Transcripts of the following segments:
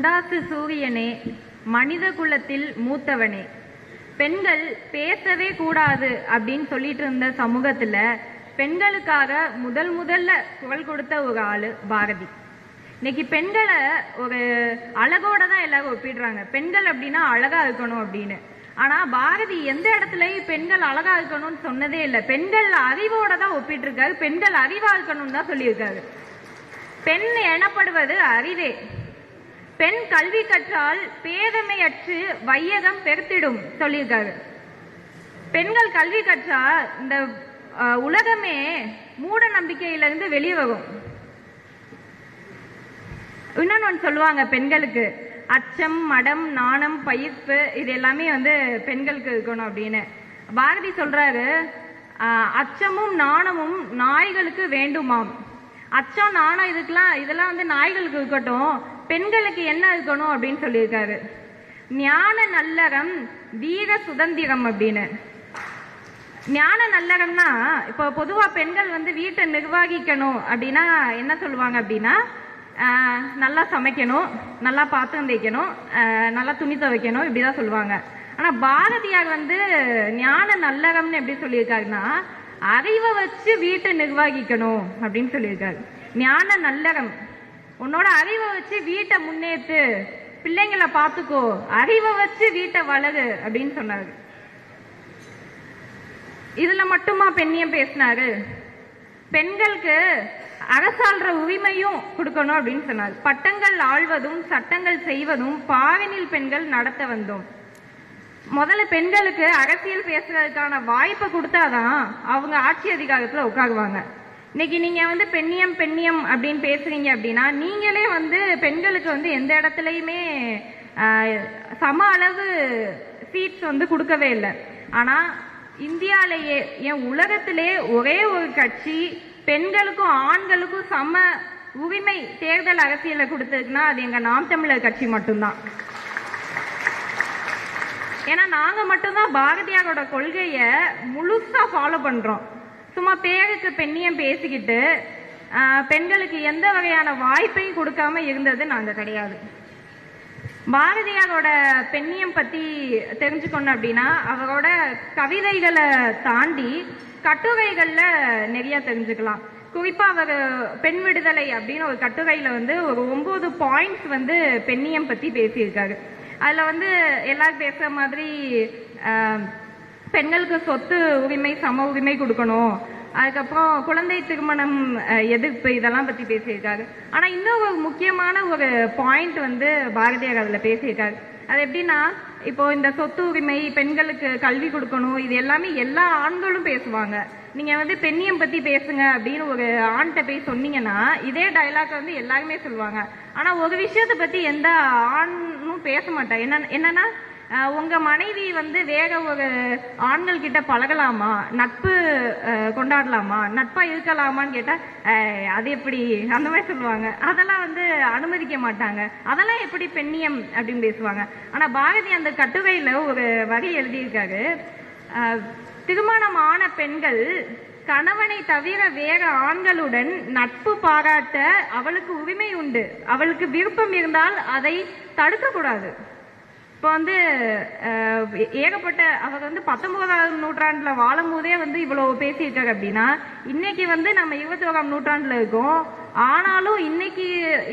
குண்டாசு சூரியனே மனித குலத்தில் மூத்தவனே. பெண்கள் பேசவே கூடாது அப்படின்னு சொல்லிட்டு இருந்த சமூகத்துல பெண்களுக்காக முதல் முதல்ல குரல் கொடுத்த ஒரு ஆளு பாரதி. இன்னைக்கு பெண்களை ஒரு அழகோட தான் எல்லாரும் ஒப்பிடுறாங்க. பெண்கள் அப்படின்னா அழகா இருக்கணும் அப்படின்னு. ஆனா பாரதி எந்த இடத்துலயும் பெண்கள் அழகா இருக்கணும்னு சொன்னதே இல்லை. பெண்கள் அறிவோட தான் ஒப்பிட்டு இருக்காரு பெண்கள் அறிவா இருக்கணும்னு தான் சொல்லியிருக்காரு. பெண் எனப்படுவது அறிவே. பெண் கல்வி கற்றால் பேதமையற்று வையகம் பெருத்திடும் சொல்லியிருக்காரு. பெண்கள் கல்வி கற்றா இந்த உலகமே மூட நம்பிக்கையிலிருந்து வெளியே வரும். இன்னொன்னு ஒன்று சொல்லுவாங்க பெண்களுக்கு. அச்சம் மடம் நாணம் பயிர்ப்பு இது எல்லாமே வந்து பெண்களுக்கு இருக்கணும் அப்படின்னு. பாரதி சொல்றாரு அச்சமும் நாணமும் நாய்களுக்கு வேண்டுமாம். அச்சம் நாணம் இதுக்கெல்லாம் இதெல்லாம் வந்து நாய்களுக்கு இருக்கட்டும். பெண்களுக்கு என்ன இருக்கணும் அப்படின்னு சொல்லியிருக்காரு. ஞான நல்லறம் வீர சுதந்திரம் அப்படின்னு. ஞான நல்லறம்னா இப்போ பொதுவாக பெண்கள் வந்து வீட்டை நிர்வகிக்கணும் அப்படின்னா என்ன சொல்லுவாங்க அப்படின்னா நல்லா சமைக்கணும் நல்லா பாத்திரம் தேய்க்கணும் நல்லா துணி துவைக்கணும் இப்படி தான் சொல்லுவாங்க. ஆனால் பாரதியார் வந்து ஞான நல்லறம்னு எப்படி சொல்லியிருக்காருன்னா அறிவை வச்சு வீட்டை நிர்வகிக்கணும் அப்படின்னு சொல்லியிருக்காரு. ஞான நல்லறம். உன்னோட அறிவை வச்சு வீட்டை முன்னேத்து பிள்ளைங்களை பார்த்துக்கோ. அறிவை வச்சு வீட்டை வளரு அப்படின்னு சொன்னாரு. இதுல மட்டுமா பெண்ணியம் பேசினாரு? பெண்களுக்கு அரசாள்ற உரிமையும் கொடுக்கணும் அப்படின்னு சொன்னார். பட்டங்கள் ஆழ்வதும் சட்டங்கள் செய்வதும் பாரினில் பெண்கள் நடத்த வந்தோம். முதல்ல பெண்களுக்கு அரசியல் பேசுறதுக்கான வாய்ப்பை கொடுத்தாதான் அவங்க ஆட்சி அதிகாரத்துல உட்காருவாங்க. இன்னைக்கு நீங்க வந்து பெண்ணியம் பெண்ணியம் அப்படின்னு பேசுறீங்க அப்படின்னா நீங்களே வந்து பெண்களுக்கு வந்து எந்த இடத்துலயுமே சம அளவு சீட்ஸ் வந்து கொடுக்கவே இல்லை. ஆனா இந்தியாலேயே என் உலகத்திலே ஒரே ஒரு கட்சி பெண்களுக்கும் ஆண்களுக்கும் சம உரிமை தேர்தல் அரசியலை கொடுத்ததுக்குன்னா அது எங்க நாம் தமிழர் கட்சி மட்டும்தான். ஏன்னா நாங்க மட்டும்தான் பாரதியாரோட கொள்கைய முழுசா ஃபாலோ பண்றோம். சும்மா பேருக்கு பெண்ணியம் பேசிக்கிட்டு பெண்களுக்கு எந்த வகையான வாய்ப்பையும் கொடுக்காம இருந்தது நாங்கள் கிடையாது. பாரதியாரோட பெண்ணியம் பத்தி தெரிஞ்சுக்கணும் அப்படின்னா அவரோட கவிதைகளை தாண்டி கட்டுரைகள்ல நிறைய தெரிஞ்சுக்கலாம். குறிப்பா அவர் பெண் விடுதலை அப்படின்னு ஒரு கட்டுரையில வந்து ஒரு ஒன்பது பாயிண்ட்ஸ் வந்து பெண்ணியம் பத்தி பேசியிருக்காரு. அதுல வந்து எல்லாரும் பேசுற மாதிரி ஆஹ், பெண்களுக்கு சொத்து உரிமை சம உரிமை கொடுக்கணும். அதுக்கப்புறம் குழந்தை திருமணம் எதிர்ப்பு இதெல்லாம் பத்தி பேசியிருக்காரு. ஆனா இன்னும் ஒரு முக்கியமான ஒரு பாயிண்ட் வந்து பாரதியார் அதுல பேசியிருக்காரு. அது எப்படின்னா இப்போ இந்த சொத்து உரிமை பெண்களுக்கு கல்வி கொடுக்கணும் இது எல்லாமே எல்லா ஆண்களும் பேசுவாங்க. நீங்க வந்து பெண்ணியம் பத்தி பேசுங்க அப்படின்னு ஒரு ஆண்கிட்ட போய் சொன்னீங்கன்னா இதே டயலாக் வந்து எல்லாருமே சொல்லுவாங்க. ஆனா ஒரு விஷயத்தை பத்தி எந்த ஆணும் பேச மாட்டேன் என்ன என்னன்னா உங்க மனைவி வந்து வேற ஒரு ஆண்கள் கிட்ட பழகலாமா? நட்பு கொண்டாடலாமா? நட்பா இருக்கலாமான்னு கேட்டா அது எப்படி? அந்த மாதிரி சொல்லுவாங்க. அதெல்லாம் வந்து அனுமதிக்க மாட்டாங்க. அதெல்லாம் எப்படி பெண்ணியம் அப்படின்னு பேசுவாங்க. ஆனா பாரதி அந்த கட்டுரையில ஒரு வரி எழுதியிருக்காரு. திருமணம் ஆன பெண்கள் கணவனை தவிர வேற ஆண்களுடன் நட்பு பாராட்ட அவளுக்கு உரிமை உண்டு. அவளுக்கு விருப்பம் இருந்தால் அதை தடுக்க கூடாது இப்போ வந்து ஏகப்பட்ட அவர் வந்து பத்தொன்பதாம் நூற்றாண்டில் வாழும் போதே வந்து இவ்வளோ பேசியிருக்காரு அப்படின்னா இன்னைக்கு வந்து நம்ம இருபத்தி ஓராம் இருக்கோம். ஆனாலும் இன்னைக்கு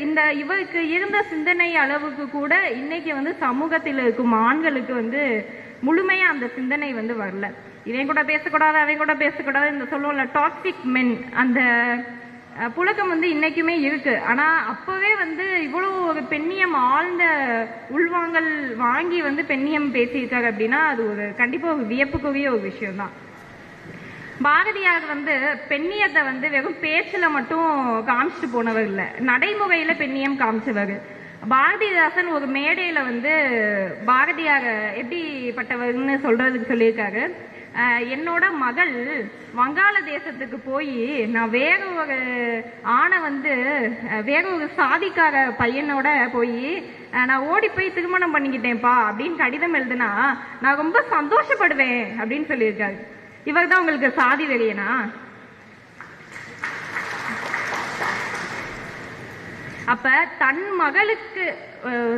இந்த இவருக்கு இருந்த சிந்தனை அளவுக்கு கூட இன்னைக்கு வந்து சமூகத்தில் இருக்கும் ஆண்களுக்கு வந்து முழுமையாக அந்த சிந்தனை வந்து வரல. இவன் கூட பேசக்கூடாது அவன் கூட பேசக்கூடாது. இந்த சொல்லுவோம்ல டாக்ஸிக் மென் அந்த புழக்கம் வந்து இன்னைக்குமே இருக்கு. ஆனா அப்பவே வந்து இவ்வளவு ஒரு பெண்ணியம் ஆழ்ந்த உள்வாங்கல் வாங்கி வந்து பெண்ணியம் பேசியிருக்காரு அப்படின்னா அது ஒரு கண்டிப்பா ஒரு வியப்புக்குரிய ஒரு விஷயம்தான். பாரதியார் வந்து பெண்ணியத்தை வந்து வெறும் பேச்சுல மட்டும் காமிச்சிட்டு போனவர் இல்லை. நடைமுறையில பெண்ணியம் காமிச்சவர். பாரதிதாசன் ஒரு மேடையில வந்து பாரதியார் எப்படிப்பட்டவர்னு சொல்றதுக்கு சொல்லியிருக்காரு. என்னோட மகள் வங்காள தேசத்துக்கு போய் நான் வேற ஒரு ஆணை வந்து வேற ஒரு சாதிக்கார பையனோட போய் நான் ஓடி போய் திருமணம் பண்ணிக்கிட்டேன்ப்பா அப்படின்னு கடிதம் எழுதுனா நான் ரொம்ப சந்தோஷப்படுவேன் அப்படின்னு சொல்லியிருக்காரு. இவர் தான் உங்களுக்கு சாதி வெறியனா அப்ப தன் மகளுக்கு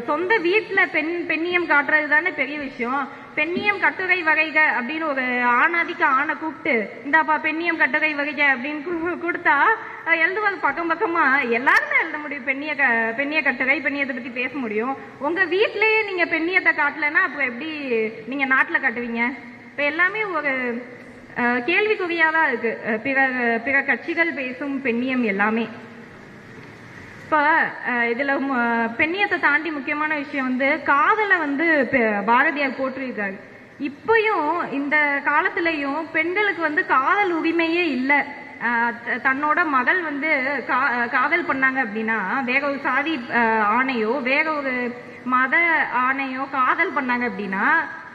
சொந்த வீட்டுல பெண் பெண்ணியம் காட்டுறது தானே பெரிய விஷயம். பெண்ணியம் கட்டுரை வகைக அப்படின்னு ஒரு ஆணாதிக்க ஆணை கூப்பிட்டு இந்தாப்பா பெண்ணியம் கட்டுரை வகைக அப்படின்னு கு- கொடுத்தா எழுதுவது பக்கம் பக்கமா எல்லாரும் தான் எழுத முடியும். பெண்ணிய க பெண்ணிய கட்டுரை பெண்ணியத்தை பத்தி பேச முடியும். உங்க வீட்லயே நீங்க பெண்ணியத்தை காட்டலன்னா அப்ப எப்படி நீங்க நாட்டுல காட்டுவீங்க? இப்ப எல்லாமே ஒரு அஹ், தான் இருக்கு. பிற பிற கட்சிகள் பேசும் பெண்ணியம் எல்லாமே. இப்போ இதில் ம- பெண்ணியத்தை தாண்டி முக்கியமான விஷயம் வந்து காதலை வந்து பெ- பாரதியார் போற்றியிருக்காரு இப்பயும் இந்த காலத்திலையும் பெண்களுக்கு வந்து காதல் உரிமையே இல்லை. தன்னோட மகள் வந்து கா- காதல் பண்ணாங்க அப்படின்னா வேற ஒரு சாதி ஆணையோ வேற ஒரு மத ஆணையோ காதல் பண்ணாங்க அப்படின்னா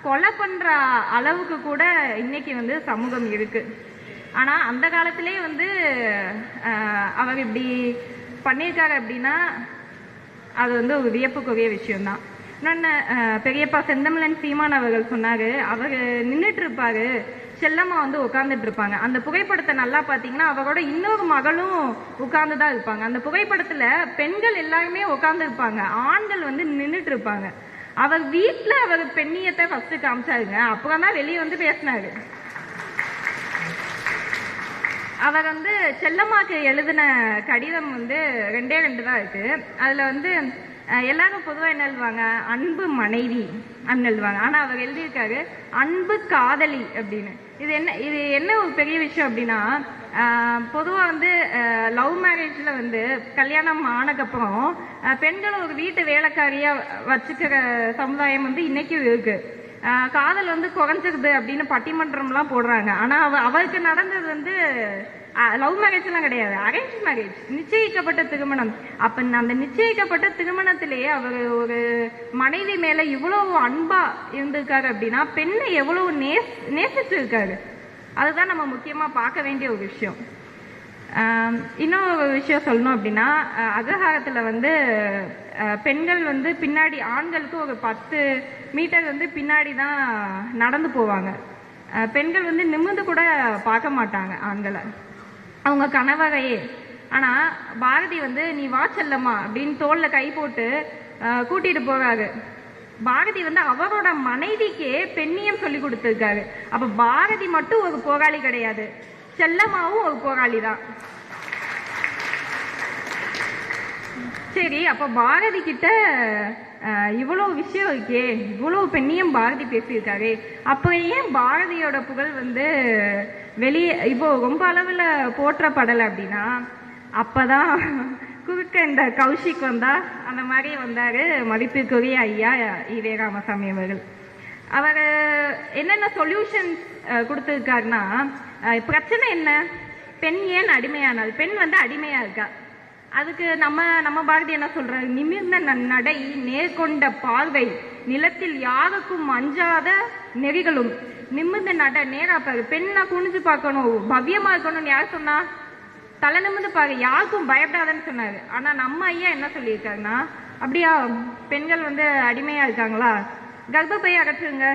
கொலை பண்ற அளவுக்கு கூட இன்னைக்கு வந்து சமூகம் இருக்கு. ஆனா அந்த காலத்திலே வந்து அவர் இப்படி பண்ணியிருக்காரு அப்படின்னா அது வந்து ஒரு வியப்புக்குரிய விஷயம்தான். இன்னொன்று பெரியப்பா செந்தமிழன் சீமான் அவர்கள் சொன்னாரு அவர் நின்றுட்டு இருப்பாரு செல்லம்மா வந்து உட்கார்ந்துட்டு இருப்பாங்க அந்த புகைப்படத்தை நல்லா பார்த்தீங்கன்னா அவரோட இன்னொரு மகளும் உட்கார்ந்து தான் இருப்பாங்க. அந்த புகைப்படத்துல பெண்கள் எல்லாருமே உட்கார்ந்து இருப்பாங்க ஆண்கள் வந்து நின்றுட்டு இருப்பாங்க அவர் வீட்டில் அவர் பெண்ணியத்தை ஃபர்ஸ்ட் காமிச்சாருங்க. அப்புறம் தான் வெளியே வந்து பேசினாரு. அவர் வந்து செல்லம்மாக்கு எழுதின கடிதம் வந்து ரெண்டே ரெண்டு தான் இருக்கு. அதுல வந்து எல்லாரும் பொதுவாக என்ன எழுதுவாங்க? அன்பு மனைவி அப்படின்னு எழுதுவாங்க. ஆனால் அவர் எழுதியிருக்காரு அன்பு காதலி அப்படின்னு. இது என்ன இது என்ன ஒரு பெரிய விஷயம் அப்படின்னா பொதுவாக வந்து லவ் மேரேஜில் வந்து கல்யாணம் ஆனதுக்கப்புறம் பெண்களை ஒரு வீட்டு வேலைக்காரியாக வச்சுக்கிற சமுதாயம் வந்து இன்றைக்கும் இருக்குது காதல் வந்து குறைஞ்சிருது அப்படின்னு பட்டிமன்றம்லாம் போடுறாங்க. ஆனால் அவ அவருக்கு நடந்தது வந்து லவ் மேரேஜ்லாம் கிடையாது. அரேஞ்ச் மேரேஜ் நிச்சயிக்கப்பட்ட திருமணம். அப்ப அந்த நிச்சயிக்கப்பட்ட திருமணத்திலேயே அவர் ஒரு மனைவி மேல இவ்வளவு அன்பா இருந்திருக்காரு அப்படின்னா பெண்ணை எவ்வளவு நேஸ் நேசிச்சிருக்காரு. அதுதான் நம்ம முக்கியமா பார்க்க வேண்டிய ஒரு விஷயம். இன்னும் ஒரு விஷயம் சொல்லணும் அப்படின்னா அஹ், வந்து பெண்கள் வந்து பின்னாடி ஆண்களுக்கு ஒரு பத்து மீட்டர் வந்து பின்னாடி தான் நடந்து போவாங்க. பெண்கள் வந்து நிமிர்ந்து கூட பார்க்க மாட்டாங்க ஆண்களை. அவங்க கணவரையே. ஆனால் பாரதி வந்து நீ வா செல்லம்மா அப்படின்னு தோளில் கை போட்டு கூட்டிகிட்டு போகிறாரு பாரதி வந்து அவரோட மனைவிக்கே பெண்ணியம் சொல்லி கொடுத்துருக்காரு. அப்போ பாரதி மட்டும் ஒரு போராளி கிடையாது. செல்லமாவும் ஒரு போராளி தான் சரி அப்ப பாரதி கிட்ட இவ்வளோ இவ்வளவு விஷயம் இருக்கே இவ்வளவு பெண்ணியம் பாரதி பேசியிருக்காரு. அப்ப ஏன் பாரதியோட புகழ் வந்து வெளியே இப்போ ரொம்ப அளவுல போற்றப்படலை அப்படின்னா அப்பதான் குறுக்க இந்த கௌஷிக் வந்தா அந்த மாதிரி வந்தாரு மதிப்பிற்குரிய ஐயா ஈவே ராமசாமி அவர்கள். அவர் என்னென்ன சொல்யூஷன்ஸ் கொடுத்துருக்காருன்னா பிரச்சனை என்ன? பெண் ஏன் அடிமையானால் பெண் வந்து அடிமையா இருக்கா? அதுக்கு நம்ம நம்ம பாரதி என்ன சொல்றாரு? நிமிர்ந்த நடை நேர்கொண்ட பார்வை நிலத்தில் யாருக்கும் அஞ்சாத நெறிகளும். நிமிர்ந்த நட நேரா பாரு. பெண்ணை குனிஞ்சு பார்க்கணும். பவ்யமா இருக்கணும்னு யார் சொன்னா? தலை நிமிர்ந்து பாரு. யாருக்கும் பயப்படாதன்னு சொன்னாரு. ஆனா நம்ம ஐயா என்ன சொல்லியிருக்காருன்னா அப்படியா பெண்கள் வந்து அடிமையா இருக்காங்களா? கர்ப்பப்பையை அகற்றுங்க.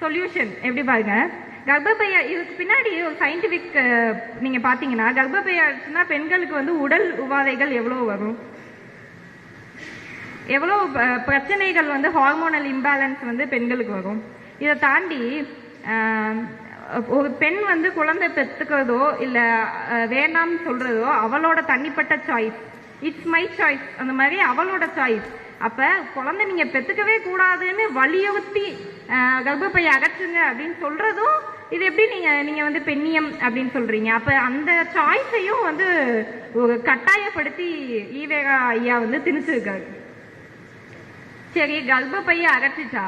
சொல்யூஷன் எப்படி பாருங்க? கர்ப்பப்பைய இதுக்கு பின்னாடி ஒரு சயின்டிபிக் நீங்க பாத்தீங்கன்னா கர்ப்பப்பையாச்சுன்னா பெண்களுக்கு வந்து உடல் உபாதைகள் எவ்வளவு வரும்? எவ்வளவு ப- பிரச்சனைகள் வந்து ஹார்மோனல் இம்பேலன்ஸ் வந்து பெண்களுக்கு வரும். இதை தாண்டி ஒரு பெண் வந்து குழந்தை பெற்றுக்கிறதோ இல்ல வேண்டாம்னு சொல்றதோ அவளோட தனிப்பட்ட சாய்ஸ் இட்ஸ் மை சாய்ஸ் அந்த மாதிரி அவளோட சாய்ஸ் அப்போ குழந்தை நீங்கள் பெற்றுக்கவே கூடாதுன்னு வலியுறுத்தி கர்ப்பப்பையை அகற்றுங்க அப்படின்னு சொல்கிறதும் இது எப்படி நீங்கள் நீங்கள் வந்து பெண்ணியம் அப்படின்னு சொல்கிறீங்க அப்போ அந்த சாய்ஸையும் வந்து ஒரு கட்டாயப்படுத்தி ஈவேகா ஐயா வந்து திணிச்சிருக்காரு. சரி கர்ப்பப்பையை அகற்றிட்டா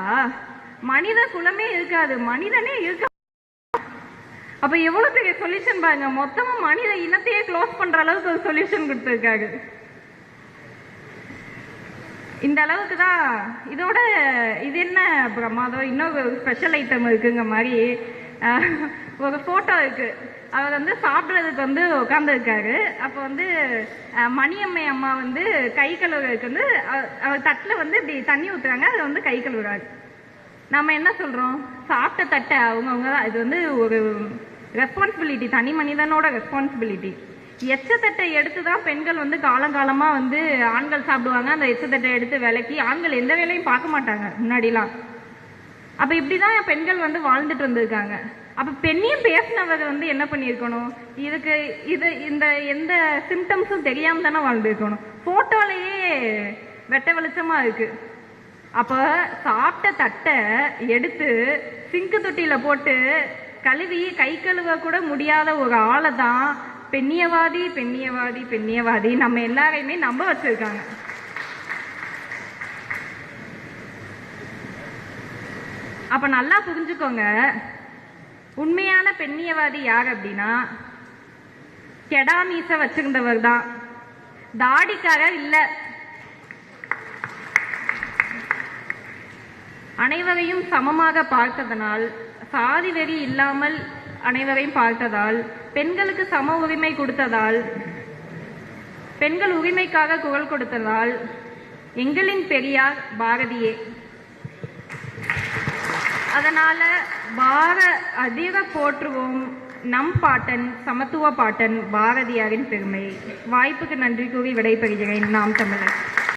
மனித குலமே இருக்காது மனிதனே இருக்க அப்ப எவ்வளவு பெரிய சொல்யூஷன் பாருங்க. மொத்தமும் மனித இனத்தையே க்ளோஸ் பண்ற அளவுக்கு ஒரு சொல்யூஷன் கொடுத்துருக்காரு. இந்த அளவுக்கு தான் இதோட இது என்ன பிரமாதம்? இன்னொரு ஸ்பெஷல் ஐட்டம் இருக்குங்க மாதிரி. ஒரு ஃபோட்டோ இருக்கு. அவர் வந்து சாப்பிட்றதுக்கு வந்து உட்காந்துருக்காரு அப்போ வந்து மணியம்மை அம்மா வந்து கை கழுவுறதுக்கு வந்து அவர் தட்டில் வந்து இப்படி தண்ணி ஊற்றுறாங்க அதை வந்து கை கழுவுறாரு. நம்ம என்ன சொல்கிறோம் சாப்பிட்ட தட்டை அவங்கவுங்க தான் இது வந்து ஒரு ரெஸ்பான்சிபிலிட்டி தனி மனிதனோட ரெஸ்பான்சிபிலிட்டி எச்சத்தட்டை எடுத்து தான் பெண்கள் வந்து காலங்காலமாக வந்து ஆண்கள் சாப்பிடுவாங்க. அந்த எச்சத்தட்டை எடுத்து விலக்கி ஆண்கள் எந்த வேலையும் பார்க்க மாட்டாங்க முன்னாடிலாம். அப்போ இப்படி தான் பெண்கள் வந்து வாழ்ந்துட்டு வந்திருக்காங்க. அப்போ பெண்ணையும் பேசினவங்க வந்து என்ன பண்ணியிருக்கணும்? இதுக்கு இது இந்த எந்த சிம்டம்ஸும் தெரியாமல் தானே வாழ்ந்துருக்கணும். ஃபோட்டோலையே வெட்ட வெளிச்சமாக இருக்குது அப்போ சாப்பிட்ட தட்டை எடுத்து சிங்கு தொட்டியில் போட்டு கழுவி கை கழுவ கூட முடியாத ஒரு ஆளை தான் பெண்ணியவாதி பெண்ணியவாதி பெண்ணியவாதி நம்ம எல்லாரையுமே நம்ப வச்சிருக்காங்க. அப்ப நல்லா புரிஞ்சுக்கோங்க உண்மையான பெண்ணியவாதி யார் அப்படின்னா கெடா மீச வச்சிருந்தவர் தான். தாடிக்காரர் இல்ல. அனைவரையும் சமமாக பார்த்ததனால் சாதி வெறி இல்லாமல் அனைவரையும் பார்த்ததால் பெண்களுக்கு சம உரிமை கொடுத்ததால் பெண்கள் உரிமைக்காக குரல் கொடுத்ததால் எங்களின் பெரியார் பாரதியே. அதனால பார அதிக போற்றுவோம் நம் பாட்டன் சமத்துவ பாட்டன் பாரதியாரின் பெருமை. வாய்ப்புக்கு நன்றி கூறி விடைபெறுகிறேன். நாம் தமிழர்.